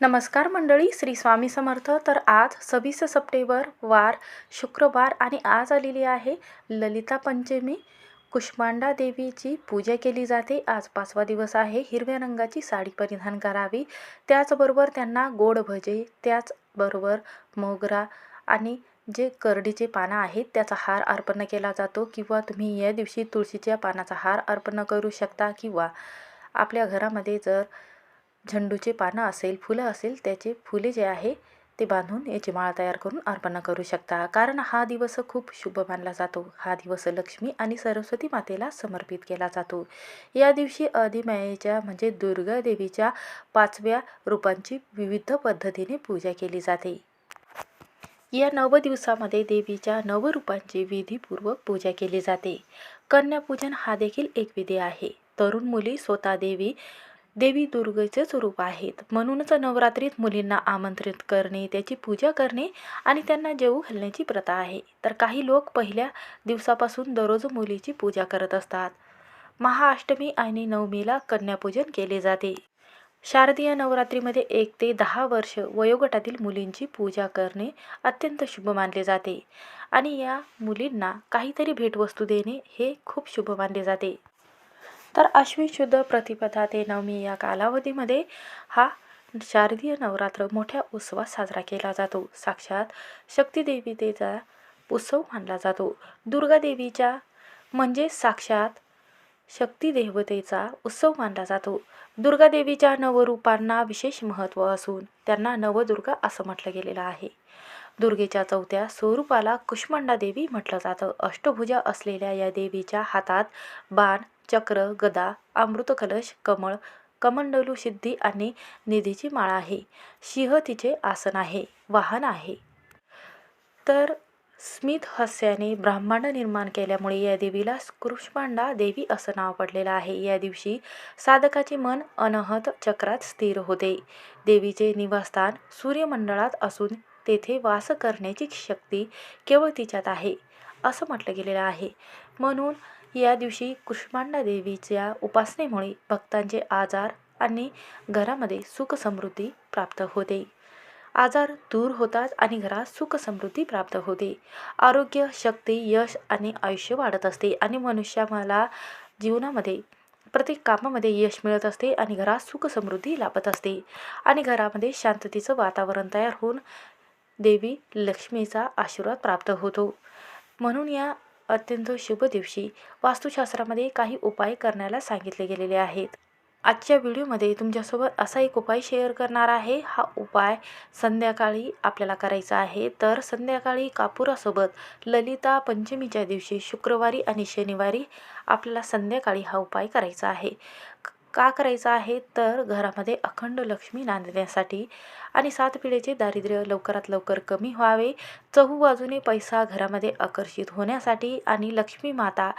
नमस्कार मंडळी श्री स्वामी समर्थ. तर आज सव्वीस सप्टेंबर वार शुक्रवार आणि आज आलेली आहे ललिता पंचमी. कुष्मांडा देवीची पूजा केली जाते. आज पाचवा दिवस आहे. हिरव्या रंगाची साडी परिधान करावी. त्याचबरोबर त्यांना गोड भजे त्याचबरोबर मोगरा आणि जे करडीचे पानं आहेत त्याचा हार अर्पण केला जातो किंवा तुम्ही या दिवशी तुळशीच्या पानाचा हार अर्पण करू शकता किंवा आपल्या घरामध्ये जर झेंडूचे पानं असेल फुलं असेल त्याचे फुले जे आहे ते बांधून याची माळ तयार करून अर्पण करू शकता. कारण हा दिवस खूप शुभ मानला जातो. हा दिवस लक्ष्मी आणि सरस्वती मातेला समर्पित केला जातो. या दिवशी अधिमायेच्या म्हणजे दुर्गा देवीच्या पाचव्या रूपांची विविध पद्धतीने पूजा केली जाते. या नव दिवसामध्ये देवीच्या नव रूपांची विधीपूर्वक पूजा केली जाते. कन्यापूजन हा देखील एक विधी आहे. तरुण मुली स्वतः देवी देवी दुर्गेचेच रूप आहेत. म्हणूनच नवरात्रीत मुलींना आमंत्रित करणे त्याची पूजा करणे आणि त्यांना जेवू घालण्याची प्रथा आहे. तर काही लोक पहिल्या दिवसापासून दररोज मुलीची पूजा करत असतात. महाअष्टमी आणि नवमीला कन्यापूजन केले जाते. शारदीय नवरात्रीमध्ये एक ते दहा वर्ष वयोगटातील मुलींची पूजा करणे अत्यंत शुभ मानले जाते. आणि या मुलींना काहीतरी भेटवस्तू देणे हे खूप शुभ मानले जाते. तर अश्विन शुद्ध प्रतिपदा ते नवमी या कालावधीमध्ये हा शारदीय नवरात्र मोठ्या उत्सवात साजरा केला जातो. साक्षात शक्तीदेवीतेचा उत्सव मानला जातो. दुर्गा देवीच्या म्हणजे साक्षात शक्तिदेवतेचा उत्सव मानला जातो. दुर्गा देवीच्या नवरूपांना विशेष महत्त्व असून त्यांना नवदुर्गा असं म्हटलं गेलेलं आहे. दुर्गेच्या चौथ्या स्वरूपाला कुष्मांडा देवी म्हटलं जातं. अष्टभुजा असलेल्या या देवीच्या हातात बाण चक्र गदा अमृतकलश कमळ कमंडलू सिद्धी आणि निधीची माळा आहे. सिंह तिचे आसन आहे वाहन आहे. तर स्मित हास्याने ब्रह्मांड निर्माण केल्यामुळे या देवीला कृष्मांडा देवी असं नाव पडलेलं आहे. या दिवशी साधकाचे मन अनहत चक्रात स्थिर होते. देवीचे निवासस्थान सूर्यमंडळात असून तेथे वास करण्याची शक्ती केवळ तिच्यात आहे असं म्हटलं गेलेलं आहे. म्हणून या दिवशी कुष्मांडा देवीच्या उपासनेमुळे भक्तांचे आजार आणि घरामध्ये सुख समृद्धी प्राप्त होते. आजार दूर होतात आणि घरात सुख समृद्धी प्राप्त होते. आरोग्य शक्ती यश आणि आयुष्य वाढत असते आणि मनुष्याला जीवनामध्ये प्रत्येक कामामध्ये यश मिळत असते आणि घरात सुख समृद्धी लाभत असते. आणि घरामध्ये शांततेचं वातावरण तयार होऊन देवी लक्ष्मीचा आशीर्वाद प्राप्त होतो. म्हणून या अत्यंत शुभ दिवशी वास्तुशास्त्रामध्ये काही उपाय करण्याला सांगितले गेलेले आहेत. आजच्या व्हिडिओमध्ये तुमच्यासोबत असा एक उपाय शेअर करणार आहे. हा उपाय संध्याकाळी आपल्याला करायचा आहे. तर संध्याकाळी कापुरासोबत ललिता पंचमीच्या दिवशी शुक्रवारी आणि शनिवारी आपल्याला संध्याकाळी हा उपाय करायचा आहे. का करायचा आहे? तर घरामध्ये अखंड लक्ष्मी नांदण्यासाठी आणि सात पिढीचे दारिद्र्य लवकरात लवकर कमी व्हावे. चहू बाजूने पैसा घरामध्ये आकर्षित होण्यासाठी आणि लक्ष्मी माता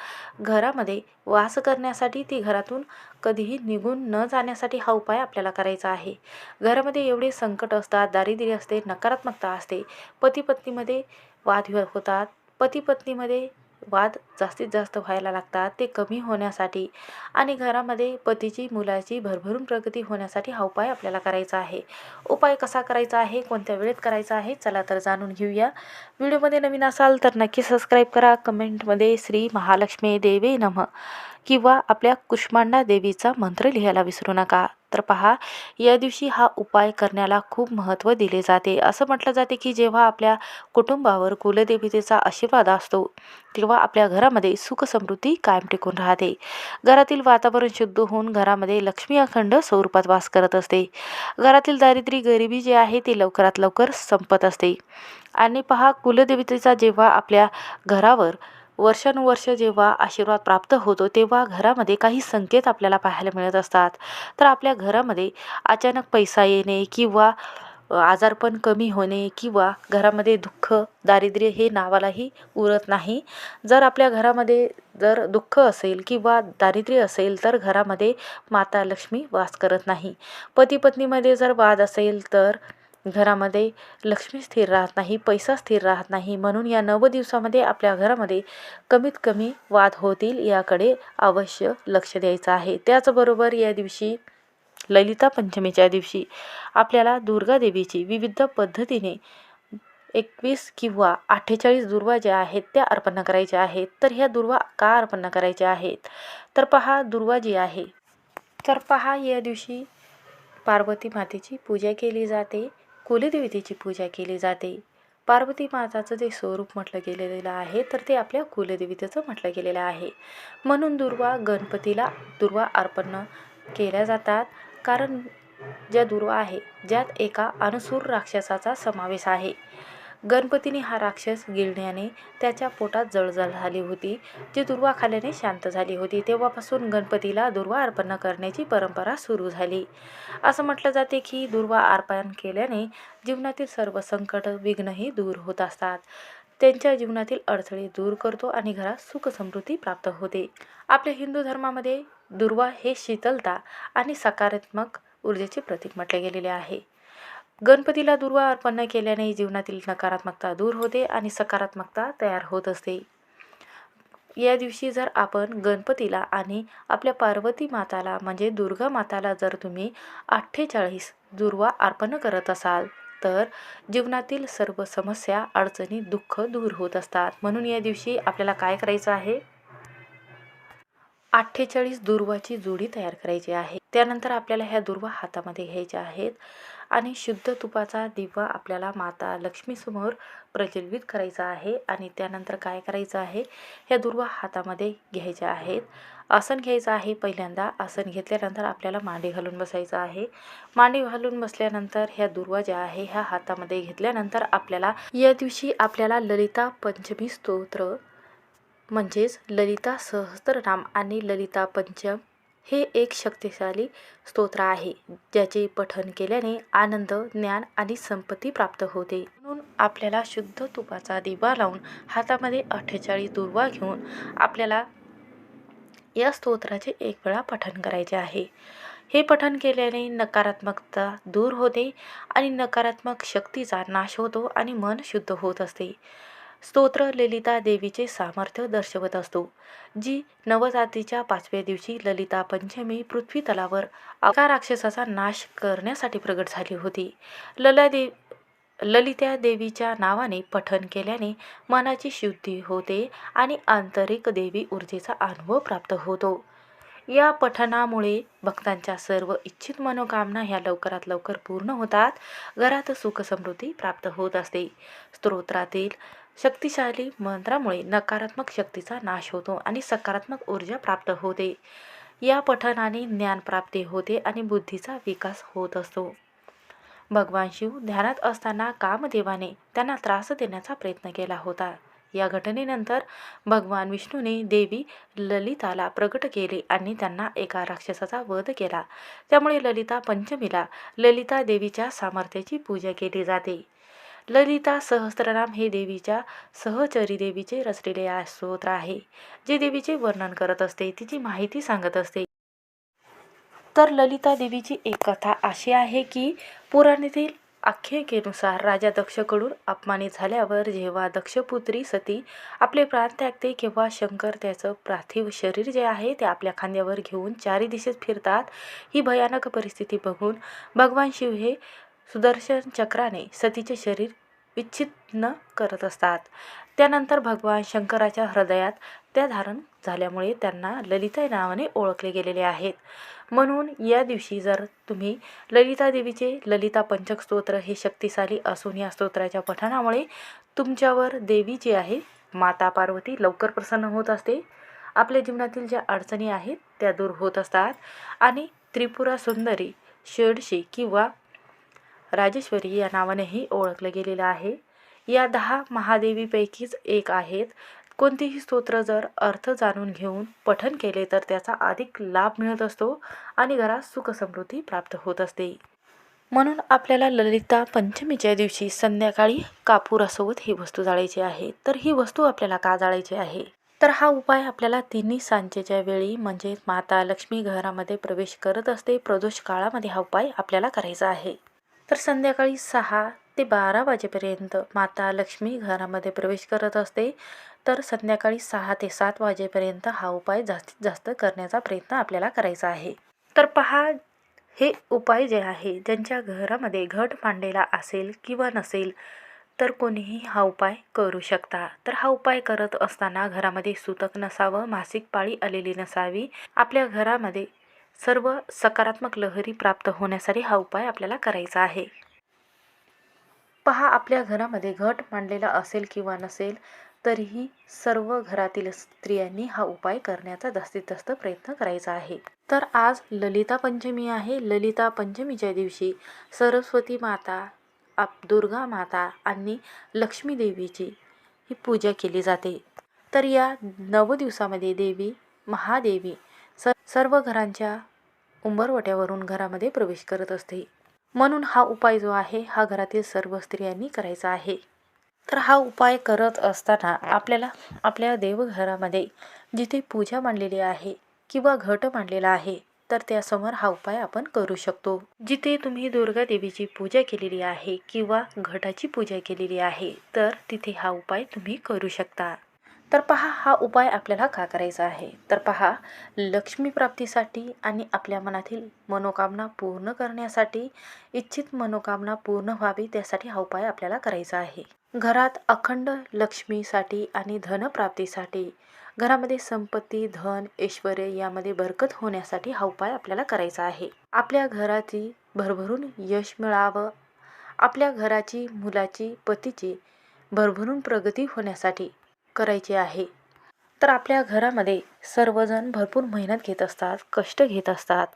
घरामध्ये वास करण्यासाठी ती घरातून कधीही निघून न जाण्यासाठी हा उपाय आपल्याला करायचा आहे. घरामध्ये एवढे संकट असतात दारिद्र्य असते नकारात्मकता असते. पती पत्नीमध्ये वादविवाद होतात. पती पत्नीमध्ये वाद जास्तीत जास्त व्हायला लागतात ते कमी होण्यासाठी आणि घरामध्ये पतीची मुलाची भरभरून प्रगती होण्यासाठी हा उपाय आपल्याला करायचा आहे. उपाय कसा करायचा आहे? कोणत्या वेळेत करायचा आहे? चला तर जाणून घेऊया. व्हिडिओमध्ये नवीन असाल तर नक्की सबस्क्राईब करा. कमेंटमध्ये श्री महालक्ष्मी देवी नम किंवा आपल्या कुष्मांडा देवीचा मंत्र लिहायला विसरू नका. तर पहा या दिवशी हा उपाय करण्याला खूप महत्त्व दिले जाते. असं म्हटलं जाते की जेव्हा आपल्या कुटुंबावर कुलदेवतेचा आशीर्वाद असतो तेव्हा आपल्या घरामध्ये सुखसमृद्धी कायम टिकून राहते. घरातील वातावरण शुद्ध होऊन घरामध्ये लक्ष्मी अखंड स्वरूपात वास करत असते. घरातील दारिद्र्य गरिबी जे आहे ती लवकरात लवकर संपत असते. आणि पहा कुलदेवतेचा जेव्हा आपल्या घरावर वर्षानुवर्ष जेव्हा आशीर्वाद प्राप्त होतो तेव्हा घरामध्ये काही संकेत आपल्याला पाहायला मिळत असतात. तर आपल्या घरामध्ये अचानक पैसा येणे किंवा आजारपण कमी होणे किंवा घरामध्ये दुःख दारिद्र्य हे नावालाही उरत नाही. जर आपल्या घरामध्ये जर दुःख असेल किंवा दारिद्र्य असेल तर घरामध्ये माता लक्ष्मी वास करत नाही. पती पत्नीमध्ये जर वाद असेल तर घरामध्ये लक्ष्मी स्थिर राहत नाही पैसा स्थिर राहत नाही म्हणून या नव दिवसामध्ये आपल्या घरामध्ये कमीत कमी वाद होतील याकडे अवश्य लक्ष द्यायचं आहे. त्याचबरोबर या दिवशी ललिता पंचमीच्या दिवशी आपल्याला दुर्गा देवीची विविध पद्धतीने एकवीस किंवा अठ्ठेचाळीस दुर्वा ज्या आहेत त्या अर्पण करायच्या आहेत. तर ह्या दुर्वा का अर्पण करायच्या आहेत? तर पहा दुर्वा जी आहे. तर पहा या दिवशी पार्वती मातेची पूजा केली जाते. कुलदेवतेची पूजा केली जाते. पार्वती माताचं जे स्वरूप म्हटलं गेलेलं आहे तर ते आपल्या कुलदेवतेचं म्हटलं गेलेलं आहे. म्हणून दुर्वा गणपतीला दुर्वा अर्पण केल्या जातात. कारण ज्या दुर्वा आहे ज्यात एका अनुसूर राक्षसाचा समावेश आहे. गणपतीने हा राक्षस गिळण्याने त्याच्या पोटात जळजळ झाली होती. जी दुर्वा खाल्याने शांत झाली होती. तेव्हापासून गणपतीला दुर्वा अर्पण करण्याची परंपरा सुरू झाली. असं म्हटलं जाते की दुर्वा अर्पण केल्याने जीवनातील सर्व संकट विघ्नही दूर होत असतात. त्यांच्या जीवनातील अडथळे दूर करतो आणि घरात सुख समृद्धी प्राप्त होते. आपल्या हिंदू धर्मामध्ये दुर्वा हे शीतलता आणि सकारात्मक ऊर्जेचे प्रतीक म्हटले गेलेले आहे. गणपतीला दुर्वा अर्पण केल्याने जीवनातील नकारात्मकता दूर होते आणि सकारात्मकता तयार होत असते. या दिवशी जर आपण गणपतीला आणि आपल्या पार्वती माताला म्हणजे दुर्गा माताला जर तुम्ही अठ्ठेचाळीस दुर्वा अर्पण करत असाल तर जीवनातील सर्व समस्या अडचणी दुःख दूर होत असतात. म्हणून या दिवशी आपल्याला काय करायचं आहे? अठ्ठेचाळीस दुर्वाची जोडी तयार करायची आहे. त्यानंतर आपल्याला ह्या दुर्वा हातामध्ये घ्यायच्या आहेत आणि शुद्ध तुपाचा दिवा आपल्याला माता लक्ष्मीसमोर प्रज्वलित करायचा आहे आणि त्यानंतर काय करायचं आहे? ह्या दुर्वा हातामध्ये घ्यायच्या आहेत. आसन घ्यायचं आहे पहिल्यांदा. आसन घेतल्यानंतर आपल्याला मांडी घालून बसायचं आहे. मांडी घालून बसल्यानंतर ह्या दुर्वा ज्या आहे ह्या हातामध्ये घेतल्यानंतर आपल्याला या दिवशी आपल्याला ललिता पंचमी स्तोत्र म्हणजेच ललिता सहस्त्रनाम आणि ललिता पंचम हे एक शक्तिशाली स्तोत्र आहे ज्याचे पठण केल्याने आनंद ज्ञान आणि संपत्ती प्राप्त होते. म्हणून आपल्याला शुद्ध तुपाचा दिवा लावून हातामध्ये अठ्ठेचाळीस दुर्वा घेऊन आपल्याला या स्तोत्राचे एक वेळा पठण करायचे आहे. हे पठण केल्याने नकारात्मकता दूर होते आणि नकारात्मक शक्तीचा नाश होतो आणि मन शुद्ध होत असते. स्तोत्र ललिता देवीचे सामर्थ्य दर्शवत असतो जी नवजातीच्या पाचव्या दिवशी ललिता पंचमी पृथ्वी तलावर अका राक्षसाचा नाश करण्यासाठी प्रगट झाली होती. लला देव ललिता देवीच्या नावाने पठन केल्याने मनाची शुद्धी होते आणि आंतरिक देवी ऊर्जेचा अनुभव प्राप्त होतो. या पठणामुळे भक्तांच्या सर्व इच्छित मनोकामना ह्या लवकरात लवकर पूर्ण होतात. घरात सुखसमृद्धी प्राप्त होत असते. स्तोत्रातील शक्तिशाली मंत्रामुळे नकारात्मक शक्तीचा नाश होतो आणि सकारात्मक ऊर्जा प्राप्त होते. या पठणाने ज्ञानप्राप्ती होते आणि बुद्धीचा विकास होत असतो. भगवान शिव ध्यानात असताना कामदेवाने त्यांना त्रास देण्याचा प्रयत्न केला होता. या घटनेनंतर भगवान विष्णूने देवी ललिताला प्रकट केले आणि त्यांना एका राक्षसाचा वध केला. त्यामुळे ललिता पंचमीला ललिता देवीच्या सामर्थ्याची पूजा केली जाते. ललिता सहस्त्रनाम हे देवीच्या सहचरी देवीचे रचलेले स्तोत्र आहे. जे देवीचे वर्णन करत असते तिची माहिती सांगत असते. तर ललिता देवीची एक कथा अशी आहे की पुराणातील आख्यायिकेनुसार राजा दक्षकडून अपमानित झाल्यावर जेव्हा दक्षपुत्री सती आपले प्राण त्यागते किंवा शंकर त्याचं पार्थिव शरीर जे आहे ते आपल्या खांद्यावर घेऊन चारी दिशेत फिरतात ही भयानक परिस्थिती बघून भगवान शिव हे सुदर्शन चक्राने सतीचे शरीर विच्छिन्न करत असतात. त्यानंतर भगवान शंकराच्या हृदयात त्या धारण झाल्यामुळे त्यांना ललिता नावाने ओळखले गेलेले आहेत. म्हणून या दिवशी जर तुम्ही ललिता देवीचे ललिता पंचक स्तोत्र हे शक्तिशाली असून या स्तोत्राच्या पठणामुळे तुमच्यावर देवी जी आहे माता पार्वती लवकर प्रसन्न होत असते. आपल्या जीवनातील ज्या अडचणी आहेत त्या दूर होत असतात. आणि त्रिपुरा सुंदरी षडशी किंवा राजेश्वरी या नावानेही ओळखलं गेलेलं आहे. या दहा महादेवीपैकीच एक आहेत. कोणतेही स्तोत्र जर अर्थ जाणून घेऊन पठन केले तर त्याचा अधिक लाभ मिळत असतो आणि घरात सुखसमृद्धी प्राप्त होत असते. म्हणून आपल्याला ललिता पंचमीच्या दिवशी संध्याकाळी कापुरासोबत ही वस्तू जाळायची आहे. तर ही वस्तू आपल्याला का जाळायची आहे? तर हा उपाय आपल्याला तिन्ही सांजेच्या वेळी म्हणजे माता लक्ष्मी घरामध्ये प्रवेश करत असते प्रदोष काळामध्ये हा उपाय आपल्याला करायचा आहे. तर संध्याकाळी सहा ते बारा वाजेपर्यंत माता लक्ष्मी घरामध्ये प्रवेश करत असते. तर संध्याकाळी सहा ते सात वाजेपर्यंत हा उपाय जास्तीत जास्त करण्याचा प्रयत्न आपल्याला करायचा आहे. तर पहा हे उपाय जे आहे ज्यांच्या घरामध्ये घट मांडेला असेल किंवा नसेल तर कोणीही हा उपाय करू शकता. तर हा उपाय करत असताना घरामध्ये सुतक नसावं मासिक पाळी आलेली नसावी आपल्या घरामध्ये सर्व सकारात्मक लहरी प्राप्त होण्यासाठी हा उपाय आपल्याला करायचा आहे. पहा आपल्या घरामध्ये घट मांडलेला असेल किंवा नसेल तरीही सर्व घरातील स्त्रियांनी हा उपाय करण्याचा जास्तीत जास्त प्रयत्न करायचा आहे. तर आज ललिता पंचमी आहे. ललिता पंचमीच्या दिवशी सरस्वती माता आप दुर्गा माता आणि लक्ष्मी देवीची ही पूजा केली जाते. तर या नव दिवसामध्ये देवी महादेवी स सर्व घरांच्या उंबरवट्यावरून घरामध्ये प्रवेश करत असते. म्हणून हा उपाय जो आहे हा घरातील सर्व स्त्रियांनी करायचा आहे. तर हा उपाय करत असताना आपल्याला आपल्या देवघरामध्ये जिथे पूजा मांडलेली आहे किंवा घट मांडलेला आहे तर त्यासमोर हा उपाय आपण करू शकतो. जिथे तुम्ही दुर्गा देवीची पूजा केलेली आहे किंवा घटाची पूजा केलेली आहे तर तिथे हा उपाय तुम्ही करू शकता. तर पहा हा उपाय आपल्याला का करायचा आहे? तर पहा लक्ष्मी प्राप्तीसाठी आणि आपल्या मनातील मनोकामना पूर्ण करण्यासाठी इच्छित मनोकामना पूर्ण व्हावी त्यासाठी हा उपाय आपल्याला करायचा आहे. घरात अखंड लक्ष्मीसाठी आणि धनप्राप्तीसाठी घरामध्ये संपत्ती धन ऐश्वर यामध्ये बरकत होण्यासाठी हा उपाय आपल्याला करायचा आहे. आपल्या घराची भरभरून यश मिळावं. आपल्या घराची मुलाची पतीची भरभरून प्रगती होण्यासाठी करायची आहे. तर आपल्या घरामध्ये सर्वजण भरपूर मेहनत घेत असतात कष्ट घेत असतात.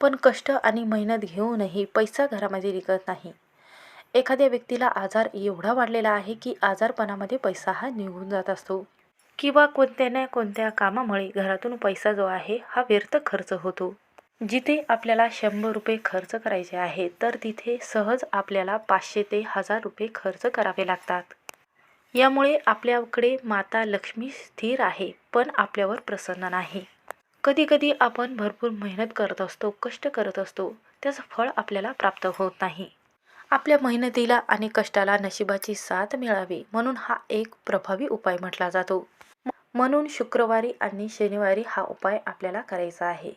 पण कष्ट आणि मेहनत घेऊनही पैसा घरामध्ये निघत नाही. एखाद्या व्यक्तीला आजार एवढा वाढलेला आहे की आजारपणामध्ये पैसा हा निघून जात असतो. किंवा कोणत्या ना कोणत्या कामामुळे घरातून पैसा जो आहे हा व्यर्थ खर्च होतो. जिथे आपल्याला शंभर रुपये खर्च करायचे आहे तर तिथे सहज आपल्याला पाचशे ते हजार रुपये खर्च करावे लागतात. यामुळे आपल्याकडे माता लक्ष्मी स्थिर आहे पण आपल्यावर प्रसन्न नाही. कधीकधी आपण भरपूर मेहनत करत असतो कष्ट करत असतो त्याचं फळ आपल्याला प्राप्त होत नाही. आपल्या मेहनतीला आणि कष्टाला नशिबाची साथ मिळावी म्हणून हा एक प्रभावी उपाय म्हटला जातो. म्हणून शुक्रवारी आणि शनिवारी हा उपाय आपल्याला करायचा आहे.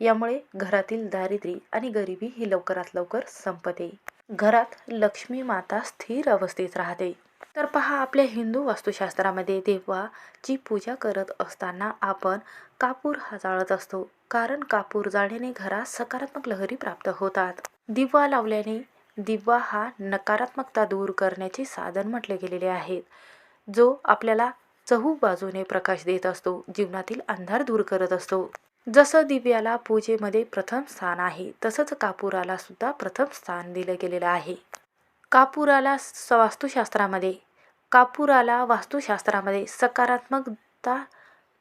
यामुळे घरातील दारिद्र्य आणि गरिबी ही लवकरात लवकर संपते. घरात लक्ष्मी माता स्थिर अवस्थेत राहते. तर पहा आपल्या हिंदू वास्तुशास्त्रामध्ये देवाची पूजा करत असताना आपण कापूर हा जाळत असतो. कारण कापूर जाळल्याने घरात सकारात्मक लहरी प्राप्त होतात. दिवा लावल्याने दिवा हा नकारात्मकता दूर करण्याचे साधन म्हटले गेलेले आहेत जो आपल्याला चहू बाजूने प्रकाश देत असतो जीवनातील अंधार दूर करत असतो. जसं दिव्याला पूजेमध्ये प्रथम स्थान आहे तसंच कापुराला सुद्धा प्रथम स्थान दिलं गेलेलं आहे. कापुराला स वास्तुशास्त्रामध्ये कापुराला वास्तुशास्त्रामध्ये सकारात्मकता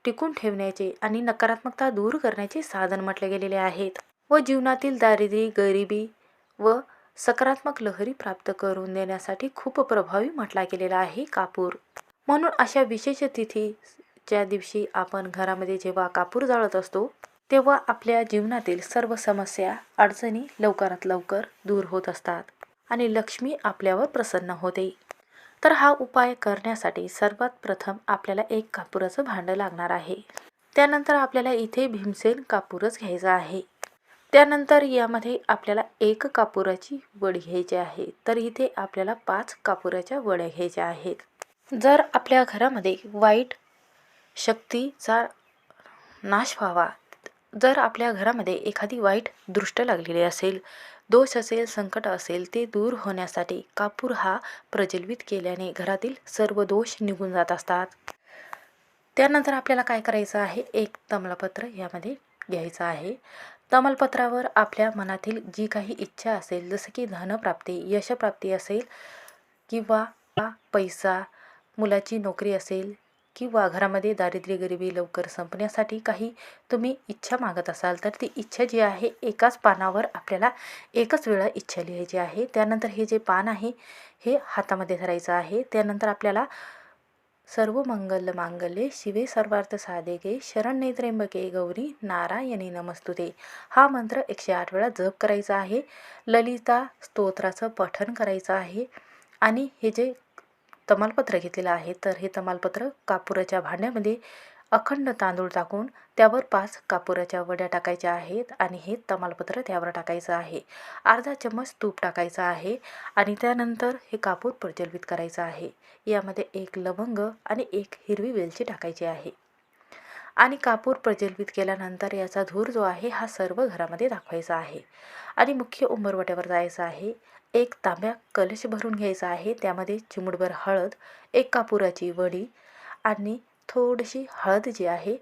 टिकून ठेवण्याचे आणि नकारात्मकता दूर करण्याचे साधन म्हटले गेलेले आहेत व जीवनातील दारिद्र्य गरिबी व सकारात्मक लहरी प्राप्त करून देण्यासाठी खूप प्रभावी म्हटला गेलेला आहे कापूर. म्हणून अशा विशेष तिथीच्या दिवशी आपण घरामध्ये जेव्हा कापूर जाळत असतो तेव्हा आपल्या जीवनातील सर्व समस्या अडचणी लवकरात लवकर दूर होत असतात. आणि लक्ष्मी आपल्यावर प्रसन्न होते. तर हा उपाय करण्यासाठी सर्वात प्रथम आपल्याला एक कापुराचं भांडं लागणार आहे. त्यानंतर आपल्याला इथे भीमसेन कापूरच घ्यायचा आहे. त्यानंतर यामध्ये आपल्याला एक कापुराची वड घ्यायची आहे. तर इथे आपल्याला पाच कापुराच्या वड्या घ्यायच्या आहेत. जर आपल्या घरामध्ये वाईट शक्तीचा नाश व्हावा जर आपल्या घरामध्ये एखादी वाईट दृष्ट लागलेली असेल दोष असेल संकट असेल ते दूर होण्यासाठी कापूर हा प्रज्वलित केल्याने घरातील सर्व दोष निघून जात असतात. त्यानंतर आपल्याला काय करायचं आहे? एक तमलपत्र यामध्ये घ्यायचं आहे. तमालपत्रावर आपल्या मनातील जी काही इच्छा असेल जसं की धनप्राप्ती यशप्राप्ती असेल किंवा पैसा मुलाची नोकरी असेल किंवा घरामध्ये दारिद्र्य गरिबी लवकर संपण्यासाठी काही तुम्ही इच्छा मागत असाल तर ती इच्छा जी आहे एकाच पानावर आपल्याला एकच वेळा इच्छा लिहायची आहे. त्यानंतर हे जे पान आहे हे हातामध्ये धरायचं आहे. त्यानंतर आपल्याला सर्व मंगल मांगल्ये शिवे सर्वार्थ साधेगे शरण नेत्रेंबके गौरी नारायणी नमस्तुते. हा मंत्र एकशे आठ वेळा जप करायचा आहे. ललिता स्तोत्राचं पठण करायचं आहे. आणि हे जे तमालपत्र घेतलेलं आहे. तर हे तमालपत्र कापुराच्या भांड्यामध्ये अखंड तांदूळ टाकून त्यावर पाच कापुराच्या वड्या टाकायच्या आहेत आणि हे तमालपत्र त्यावर टाकायचं आहे. अर्धा चम्मच तूप टाकायचं आहे आणि त्यानंतर हे कापूर प्रज्वलित करायचं आहे. यामध्ये एक लवंग आणि एक हिरवी वेलची टाकायची आहे. आणि कापूर प्रज्वलित केल्यानंतर याचा धूर जो आहे हा सर्व घरामध्ये दाखवायचा आहे. आणि मुख्य उंबरवट्यावर जायचं आहे. एक तांब्या कलश भरून घ्यायचा आहे. त्यामध्ये चिमुटभर हळद एक कापुराची वडी आणि थोडीशी हळद जी आहे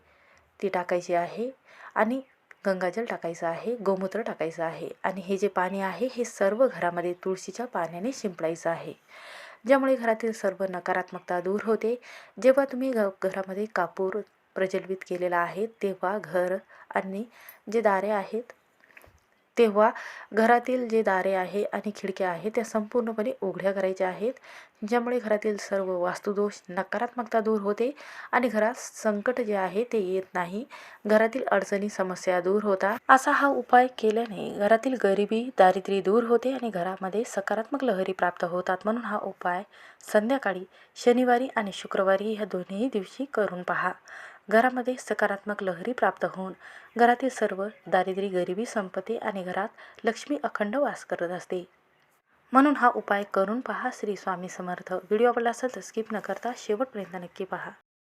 ती टाकायची आहे आणि गंगाजल टाकायचं आहे गोमूत्र टाकायचं आहे आणि हे जे पाणी आहे हे सर्व घरामध्ये तुळशीच्या पाण्याने शिंपडायचं आहे. ज्यामुळे घरातील सर्व नकारात्मकता दूर होते. जेव्हा तुम्ही घ घरामध्ये कापूर प्रज्वलित केलेला आहे तेव्हा घर आणि जे दारे आहेत तेव्हा घरातील जे दारे आहे आणि खिडक्या आहे त्या संपूर्णपणे उघड्या करायच्या आहेत ज्यामुळे घरातील सर्व वास्तुदोष नकारात्मकता दूर होते आणि घरात संकट जे आहे ते येत नाही. घरातील अडचणी समस्या दूर होतात असा हा उपाय केल्याने घरातील गरिबी दारिद्र्य दूर होते आणि घरामध्ये सकारात्मक लहरी प्राप्त होतात म्हणून हा उपाय संध्याकाळी शनिवारी आणि शुक्रवारी ह्या दोन्ही दिवशी करून पहा. घरामध्ये सकारात्मक लहरी प्राप्त होऊन घरातील सर्व दारिद्र्य गरिबी संपत्ती आणि घरात लक्ष्मी अखंड वास करत असते. म्हणून हा उपाय करून पहा श्री स्वामी समर्थ. व्हिडिओ आवडला असेल तर स्किप न करता शेवटपर्यंत नक्की पहा.